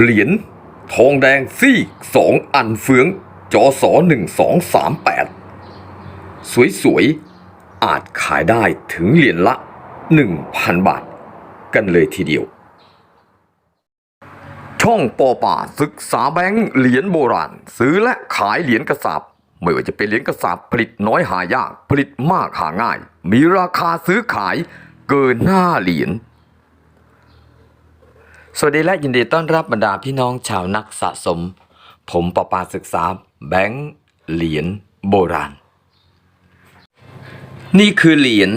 เหรียญทองแดงซี่สองอันเฟืองจอสอหนึ่งสองสามแปดสวยๆ อาจขายได้ถึงเหรียญละหนึ่งพันบาท กันเลยทีเดียว ช่องปอป่าศึกษาแบงค์เหรียญโบราณ ซื้อและขายเหรียญกระสาบไม่ว่าจะเป็นเหรียญกระสาบผลิตน้อยหายาก ผลิตมากหาง่าย มีราคาซื้อขายเกินหน้าเหรียญ สวัสดีและยินดีต้อนรับบรรดาพี่น้องชาวนักสะสม ผมปปาศึกษาแบงค์เหรียญโบราณ นี่คือเหรียญ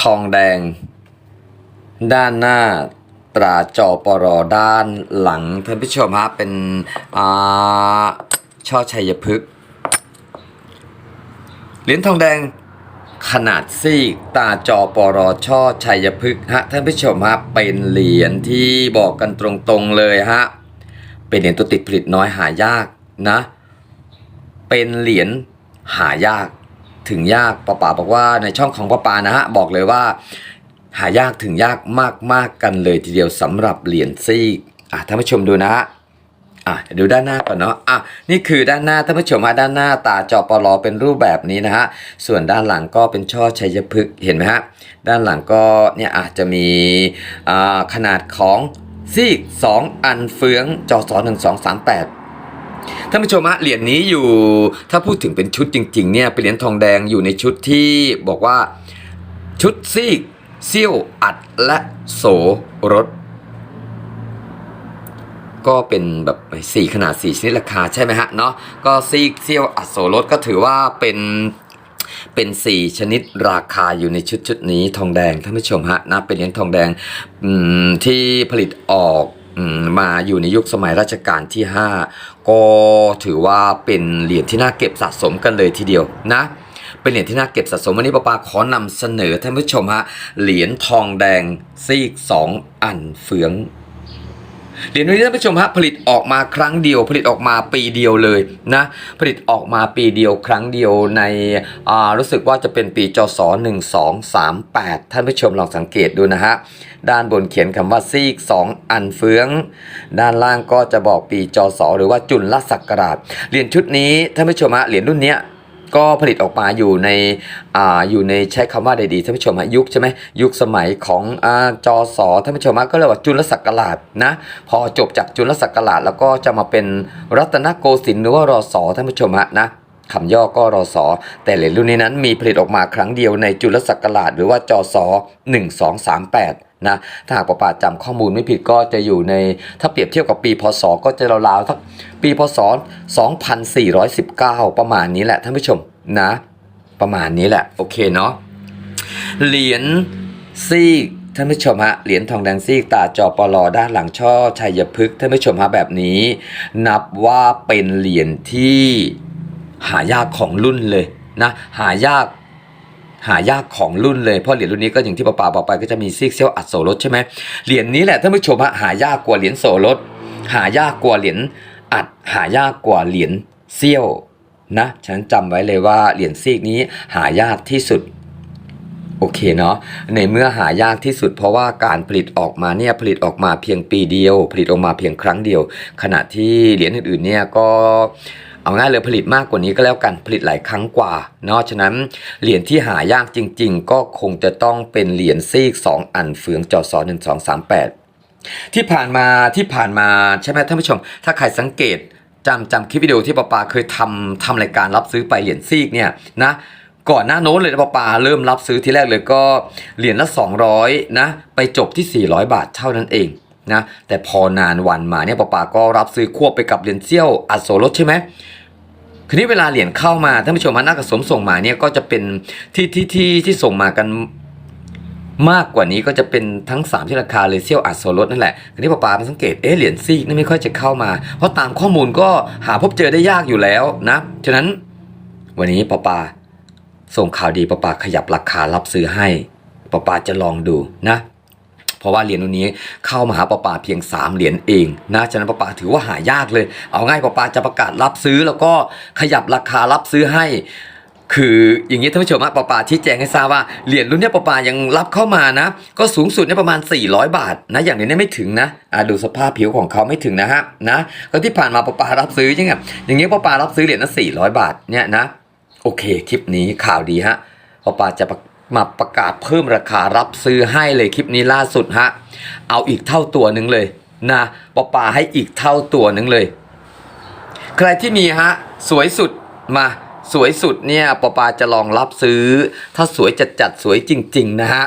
ทองแดง ด้านหน้าตราจอปรด้านหลังท่านผู้ชมฮะเป็นอ่าช่อชัยพฤกษ์เหรียญทองแดง ขนาดซีกตาจอปรอช่อชัยพฤกษ์ฮะท่านผู้ชมฮะเป็นเหรียญที่บอกกันตรงๆเลยฮะเป็นเหรียญตัวติดผลิตน้อยหายากนะ เป็นเหรียญหายากถึงยากป้าป๋าบอกว่าในช่องของป้าป๋านะฮะบอกเลยว่า หายากถึงยากมากๆกันเลยทีเดียวสำหรับเหรียญซีกอะท่านผู้ชมดูนะฮะ อะดูด้านหน้าก่อนเนาะอะนี่คือด้านหน้าท่านผู้ชมฮะด้านหน้าตาจอปลอเป็นรูปแบบนี้นะฮะส่วนด้านหลังก็เป็นช่อชัยพฤกษ์เห็นไหมฮะด้านหลังก็เนี่ยอาจจะมีอ่าขนาดของซีก2 อันเฟืองจอสอหนึ่งสองสามแปดท่านผู้ชมฮะเหรียญนี้อยู่ถ้าพูดถึงเป็นชุดจริงๆเนี่ยเป็นเหรียญทองแดงอยู่ในชุดที่บอกว่าชุดซีกเซี่ยวอัดและโสรถ ก็เป็นแบบสี่ขนาดสี่ชนิดราคาใช่ไหมฮะเนาะก็ซีกเซียวอัดโสรถก็ถือว่าเป็นเป็นสี่ชนิดราคาอยู่ในชุดชุดนี้ทองแดงท่านผู้ชมฮะนะเป็นเหรียญทองแดงที่ผลิตออกอมมาอยู่ในยุคสมัยรัชกาลที่ 5 ก็ถือว่าเป็นเหรียญที่น่าเก็บสะสมกันเลยทีเดียวนะเป็นเหรียญที่น่าเก็บสะสมวันนี้ป้าปาขอนำเสนอท่านผู้ชมฮะเหรียญทองแดงซีกสองอันเฟือง เหรียญนี้ท่านผู้ชมฮะผลิตออกมาครั้งเดียว ผลิตออกมาปีเดียวเลยนะผลิตออกมาปีเดียวครั้งเดียวในอ่ารู้สึกว่าจะเป็นปีจศ1238 ท่านผู้ชมลองสังเกตดูนะฮะด้านบนเขียนคำว่าซีก 2 อันเฟือง ด้านล่างก็จะบอกปีจศหรือว่าจุลศักราชเหรียญชุดนี้ท่านผู้ชมฮะเหรียญรุ่นเนี้ย ก็ผลิตออกมาอยู่ในอ่าอยู่ในใช้คำว่าใดดีท่านผู้ชมยุคใช่ไหมยุคสมัยของอจอสอท่านผู้ชมก็เรียกว่าจุลศักราชนะพอจบจากจุลศักราชแล้วก็จะมาเป็นรัตนโกสินทร์หรือว่ารอสอท่านผู้ชมนะคำย่อก็รอสอแต่เหรียญรุ่นนี้นั้นมีผลิตออกมาครั้งเดียวในจุลศักราชหรือว่าจอสอ1238 นะถ้าหากประปาจำข้อมูลไม่ผิดก็จะอยู่ในถ้าเปรียบเทียบกับปีพศก็จะราวๆสักปีพศ 2419 ประมาณนี้แหละท่านผู้ชมนะ ประมาณนี้แหละโอเคเนาะเหรียญซีกท่านผู้ชมฮะเหรียญทองแดงซีกตาจอปลอด้านหลังช่อชัยพฤกษ์ท่านผู้ชมฮะแบบนี้ นับว่าเป็นเหรียญที่หายากของรุ่นเลยนะหายาก หายากของรุ่นเลยเพราะเหรียญรุ่นนี้ก็อย่างที่ป้าป่าบอกไปก็จะมีซีกเซี่ยวอัดโสรถใช่ไหมเหรียญนี้แหละท่านผู้ชมะหายากกว่าเหรียญโสรถหายากกว่าเหรียญอัดหายากกว่าเหรียญเซี่ยวนะฉันจำไว้เลยว่าเหรียญซีกนี้หายากที่สุดโอเคเนาะในเมื่อหายากที่สุดเพราะว่าการผลิตออกมาเนี่ยผลิตออกมาเพียงปีเดียว ผลิตออกมาเพียงครั้งเดียว ขณะที่เหรียญอื่นๆเนี่ยก็ เอาง่ายเลยผลิตมากกว่านี้ก็แล้วกันผลิตหลายครั้งกว่าเนาะฉะนั้นเหรียญที่หายากจริง ๆ ก็คงจะต้องเป็นเหรียญซีก 2 อันเฟืองจอสอหนึ่งสองสามแปดที่ผ่านมาที่ผ่านมาใช่ไหมท่านผู้ชม ถ้าใครสังเกตจำจำคลิปวิดีโอที่ปาปาเคยทำทำรายการรับซื้อไปเหรียญซีกเนี่ยนะก่อนหน้าโน้นเลยนะปาปาเริ่มรับซื้อทีแรกเลยก็เหรียญละ 200นะไปจบที่ 400 บาทเท่านั้นเองนะแต่พอนานวันมาเนี่ยปาปาก็รับซื้อควบไปกับเหรียญเซี่ยวอัดโสรถใช่ไหม คืนนี้เวลาเหรียญเข้ามาท่านผู้ชมมานักกระสมส่งมาเนี่ยก็จะเป็นที่ที่ที่ที่ส่งมากันมากกว่านี้ก็จะเป็นทั้ง 3 ที่ราคาเลยเซี่ยวอัดโซลดนั่นแหละทีนี้ปาปามาสังเกต เอ๊ะ เหรียญซีกนี่ไม่ค่อยจะเข้ามา เพราะตามข้อมูลก็หาพบเจอได้ยากอยู่แล้วนะ ฉะนั้นวันนี้ปาปาส่งข่าวดีป้าปาขยับราคารับซื้อให้ป้าปาจะลองดูนะ เพราะว่าเหรียญรุ่นนี้เข้ามาหาป้าปาเพียง 3 เหรียญเองนะฉะนั้นป้าปาถือว่าหายากเลย เอาง่ายป้าปาจะประกาศรับซื้อแล้วก็ขยับราคารับซื้อให้คืออย่างนี้ท่านผู้ชมฮะปอปาชี้แจงให้ทราบว่าเหรียญรุ่นนี้ปอปายังรับเข้ามานะ ก็สูงสุดเนี่ยประมาณ 400 บาทนะอย่างนี้เนี่ยไม่ถึงนะอ่าดูสภาพผิวของเขาไม่ถึงนะฮะนะก็ที่ผ่านมาปอปารับซื้อยังไงอย่างนี้ปอปารับซื้อเหรียญละ400 บาทเนี่ยนะโอเคคลิปนี้ข่าวดีฮะปอปาจะประ มาประกาศเพิ่มราคารับซื้อให้เลยคลิปนี้ล่าสุดฮะ เอาอีกเท่าตัวหนึ่งเลยนะปอปาให้อีกเท่าตัวหนึ่งเลย ใครที่มีฮะ สวยสุดมาสวยสุดเนี่ยปอปาจะลองรับซื้อ ถ้าสวยจัดจัดๆสวยจริง ๆ นะฮะ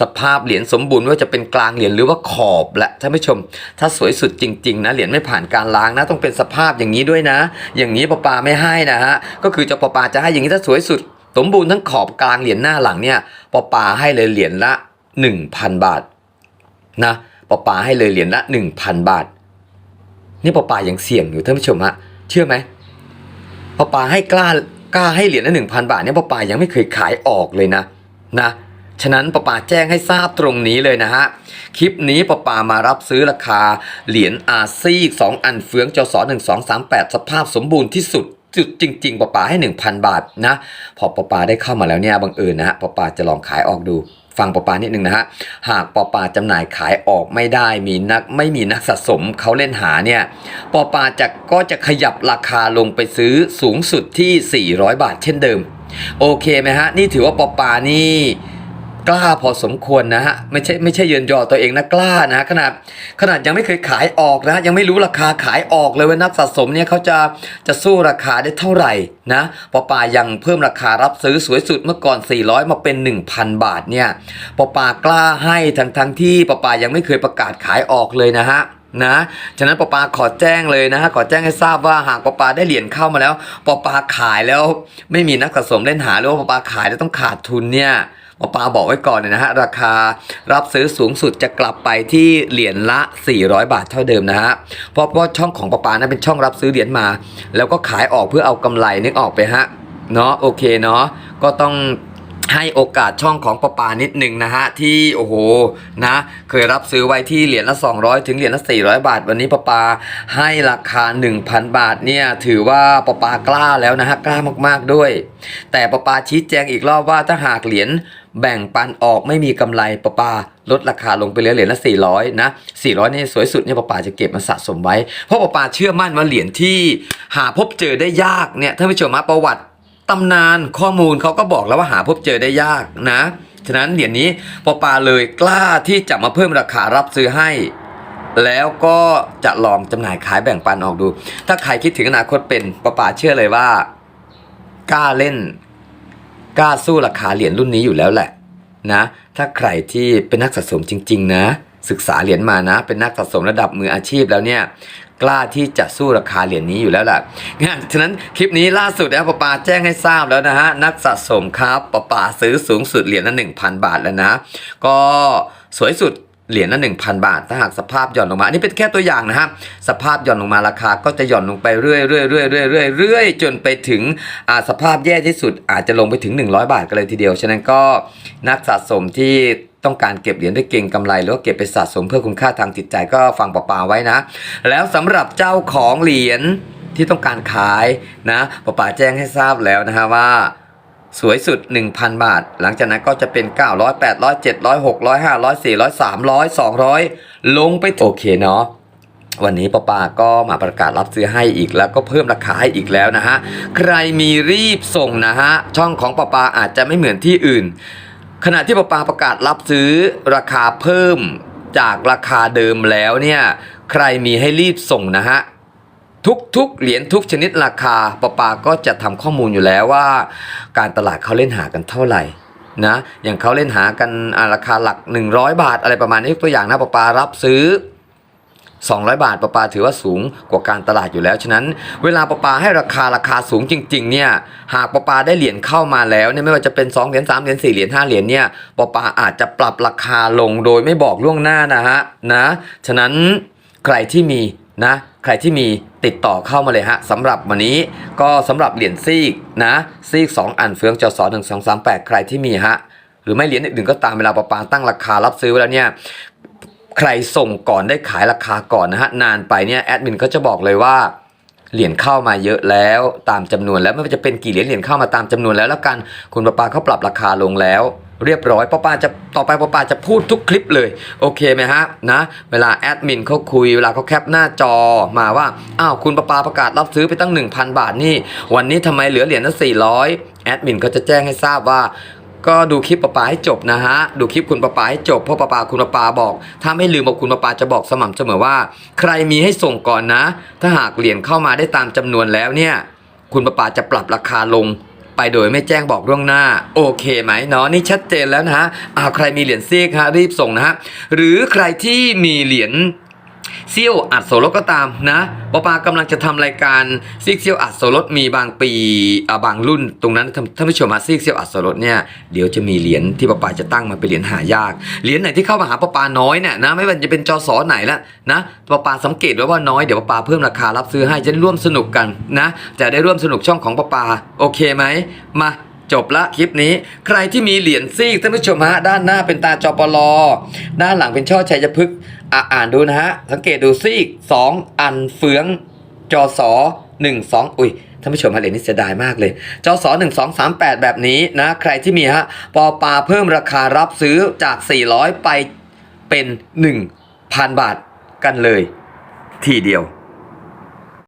สภาพเหรียญสมบูรณ์ว่าจะเป็นกลางเหรียญหรือว่าขอบแหละท่านผู้ชม ถ้าสวยสุดจริงๆนะเหรียญไม่ผ่านการล้างนะ ต้องเป็นสภาพอย่างนี้ด้วยนะ อย่างนี้ปอปาไม่ให้นะฮะก็คือจะปอปาจะให้อย่างนี้ถ้าสวยสุด สมบูรณ์ทั้งขอบกลางเหรียญหน้าหลังเนี่ยปอปาให้เลยเหรียญละ 1,000 บาทนะปอปาให้เลยเหรียญละ 1,000 บาท นี่ปอปายังเสี่ยงอยู่ท่านผู้ชมฮะเชื่อไหมปอปาให้กล้ากล้าให้เหรียญละหนึ่งพันบาทเนี่ยปอปายังไม่เคยขายออกเลยนะนะฉะนั้นปอปาแจ้งให้ทราบตรงนี้เลยนะฮะ คลิปนี้ปอปามารับซื้อราคาเหรียญอาซีกสองอันเฟืองจศหนึ่งสองสามแปดสภาพสมบูรณ์ที่สุด จุดจริงๆปอปาให้ 1,000 บาทนะ พอปอปาได้เข้ามาแล้วเนี่ยบังเอิญนะฮะปอปาจะลองขายออกดูฟังปอปานิดนึงนะฮะ หากปอปาจำหน่ายขายออกไม่ได้มีนักไม่มีนักสะสมเขาเล่นหาเนี่ยปอปาจะก็จะขยับราคาลงไปซื้อสูงสุดที่ 400 บาทเช่นเดิม โอเคไหมฮะ นี่ถือว่าปอปานี่ กล้าพอสมควรนะฮะไม่ใช่ไม่ใช่เยินยอตัวเองนะกล้านะขนาดขนาดยังไม่เคยขายออกนะ ยังไม่รู้ราคาขายออกเลยว่านักสะสมเนี่ยเขาจะจะสู้ราคาได้เท่าไหร่นะปอปายังเพิ่มราคารับซื้อสวยสุดเมื่อก่อน 400 มาเป็น 1,000 บาทเนี่ยปอปากล้าให้ทั้งทั้งที่ปอปายังไม่เคยประกาศขายออกเลยนะฮะนะฉะนั้นปอปาขอแจ้งเลยนะฮะขอแจ้งให้ทราบว่าหากปอปาได้เหรียญเข้ามาแล้วปอปาขายแล้วไม่มีนักสะสมเล่นหาหรือว่าปอปาขายแล้วต้องขาดทุนเนี่ย ปอปาบอกไว้ก่อนเลยนะฮะราคารับซื้อสูงสุดจะกลับไปที่เหรียญละ 400 บาทเท่าเดิมนะฮะเพราะเพราะช่องของปอปานั้นเป็นช่องรับซื้อเหรียญมา แล้วก็ขายออกเพื่อเอากำไรนึกออกไปฮะเนาะโอเคเนาะก็ต้อง ให้โอกาสช่องของประปานิดหนึ่งนะฮะที่โอ้โหนะเคยรับซื้อไว้ที่เหรียญละ 200 ถึงเหรียญละ 400 บาท วันนี้ประปาให้ราคา 1,000 บาทเนี่ยถือว่าประปากล้าแล้วนะฮะกล้ามากๆด้วย แต่ประปาชี้แจงอีกรอบว่าถ้าหากเหรียญแบ่งปันออกไม่มีกำไรประปาลดราคาลงไปเหลือเหรียญละ 400 นะ 400นี่สวยสุดเนี่ยประปาจะเก็บมาสะสมไว้ เพราะประปาเชื่อมั่นว่าเหรียญที่หาพบเจอได้ยากเนี่ยท่านผู้ชมฮะประวัติ ตำนานข้อมูลเขาก็บอกแล้วว่าหาพบเจอได้ยากนะ ฉะนั้นเหรียญนี้ปอปาเลยกล้าที่จะมาเพิ่มราคารับซื้อให้ แล้วก็จะลองจำหน่ายขายแบ่งปันออกดู ถ้าใครคิดถึงอนาคตเป็นปอปาเชื่อเลยว่า กล้าเล่น กล้าสู้ราคาเหรียญรุ่นนี้อยู่แล้วแหละนะ ถ้าใครที่เป็นนักสะสมจริง ๆ นะ ศึกษาเหรียญมานะ เป็นนักสะสมระดับมืออาชีพแล้วเนี่ย กล้าที่จะสู้ราคาเหรียญนี้อยู่แล้วแหละงั้นฉะนั้นคลิปนี้ล่าสุดนะปะปาแจ้งให้ทราบแล้วนะฮะนักสะสมครับปะปาซื้อสูงสุดเหรียญละ1,000 บาทแล้วนะ ก็สวยสุดเหรียญละ1,000 บาท ถ้าหากสภาพหย่อนลงมา อันนี้เป็นแค่ตัวอย่างนะฮะ สภาพหย่อนลงมาราคาก็จะหย่อนลงไปเรื่อยๆเรื่อยๆเรื่อยๆเรื่อยๆเรื่อยจนไปถึงอ่าสภาพแย่ที่สุดอาจจะลงไปถึง 100 บาทกันเลยทีเดียว ฉะนั้นก็นักสะสมที่ ต้องการเก็บเหรียญด้วยเก่งกำไร หรือว่าเก็บไปสะสมเพื่อคุณค่าทางจิตใจก็ฟังปปาไว้นะ แล้วสำหรับเจ้าของเหรียญที่ต้องการขายนะปปาแจ้งให้ทราบแล้วนะฮะว่าสวยสุด 1,000 บาท หลังจากนั้นก็จะเป็น 900 800 700 600 500 400 300 200 ลงไปโอเคเนาะวันนี้ป้าปาก็มาประกาศรับซื้อให้อีกแล้วก็เพิ่มราคาให้อีกแล้วนะฮะ ใครมีรีบส่งนะฮะ ช่องของป้าปาอาจจะไม่เหมือนที่อื่น ขณะที่ประปาประกาศรับซื้อราคาเพิ่มจากราคาเดิมแล้วเนี่ยใครมีให้รีบส่งนะฮะทุกๆ เหรียญทุกชนิดราคาปะปาก็จะทำข้อมูลอยู่แล้วว่า การตลาดเขาเล่นหากันเท่าไหร่นะอย่างเขาเล่นหากันราคาหลัก 100 บาทอะไรประมาณนี้ตัวอย่างนะปะปารับซื้อ 200 บาทปะปาถือว่าสูงกว่าการตลาดอยู่แล้ว ฉะนั้น เวลาปะปาให้ราคาราคาสูงจริงๆเนี่ยหากปะปาได้เหรียญเข้ามาแล้วเนี่ยไม่ว่าจะเป็น2เหรียญ3เหรียญ4เหรียญ5เหรียญเนี่ยปะปาอาจจะปรับราคาลงโดยไม่บอกล่วงหน้านะฮะนะฉะนั้นใครที่มีนะใครที่มีติดต่อเข้ามาเลยฮะสำหรับวันนี้ก็สำหรับเหรียญซีกนะซีก 2 อันเฟืองจอสอ1 2 3 8ใครที่มีฮะหรือไม่เหรียญอื่นก็ตามเวลาปะปาตั้งราคารับซื้อแล้วเนี่ย ใครส่งก่อนได้ขายราคาก่อนนะฮะนานไปเนี่ยแอดมินก็จะบอกเลยว่าเหรียญเข้ามาเยอะแล้วตามจำนวนแล้วไม่ว่าจะเป็นกี่เหรียญเหรียญเข้ามาตามจำนวนแล้วแล้วกันคุณปาปาเขาปรับราคาลงแล้ว เรียบร้อยป้าปาจะต่อไปป้าปาจะพูดทุกคลิปเลยโอเคไหมฮะนะเวลาแอดมินเขาคุยเวลาเขาแคปหน้าจอมาว่าอ้าวคุณปาปาประกาศรับซื้อไปตั้ง 1,000 บาทนี่วันนี้ทำไมเหลือเหรียญละ400แอดมินก็จะแจ้งให้ทราบว่า ก็ดูคลิปปะปาให้จบนะฮะ ดูคลิปคุณปะปาให้จบเพราะปะปาคุณปะปาบอก ถ้าไม่ลืมบอกคุณปะปาจะบอกสม่ำเสมอว่า ใครมีให้ส่งก่อนนะ ถ้าหากเหรียญเข้ามาได้ตามจำนวนแล้วเนี่ย คุณปะปาจะปรับราคาลง ไปโดยไม่แจ้งบอกล่วงหน้า โอเคไหมเนาะนี่ชัดเจนแล้วนะฮะอ้าใครมีเหรียญซีกฮะรีบส่งนะฮะหรือใครที่มีเหรียญ เซี่ยวอัดโสรถก็ตามนะปอปากำลังจะทำรายการซีกเซี่ยวอัดโสรถมีบางปีบางรุ่นตรงนั้นท่านท่านผู้ชมมาซีกเซี่ยวอัดโสรถเนี่ยเดี๋ยวจะมีเหรียญที่ปอปาจะตั้งมาเป็นเหรียญหายากเหรียญไหนที่เข้ามาหาปอปาน้อยเนี่ยนะไม่ว่าจะเป็นจอสอไหนละนะปอปาสังเกตไว้ว่าน้อยเดี๋ยวปอปาเพิ่มราคารับซื้อให้จะได้ร่วมสนุกกันนะจะได้ร่วมสนุกช่องของปอปาโอเคไหมมา จบละคลิปนี้ ใครที่มีเหรียญซีกท่านผู้ชมฮะด้านหน้าเป็นตาจอปลอด้านหลังเป็นช่อชัยพฤกษ์อะอ่านดูนะฮะ สังเกตดูซีกสองอันเฟืองจอสอหนึ่งสองอุ้ยท่านผู้ชมฮะเหรียญนี้เสียดายมากเลยจอสอหนึ่งสองสามแปดแบบนี้นะ ใครที่มีฮะปอปาเพิ่มราคารับซื้อจาก 400 ไปเป็น 1,000 บาทกันเลย ทีเดียว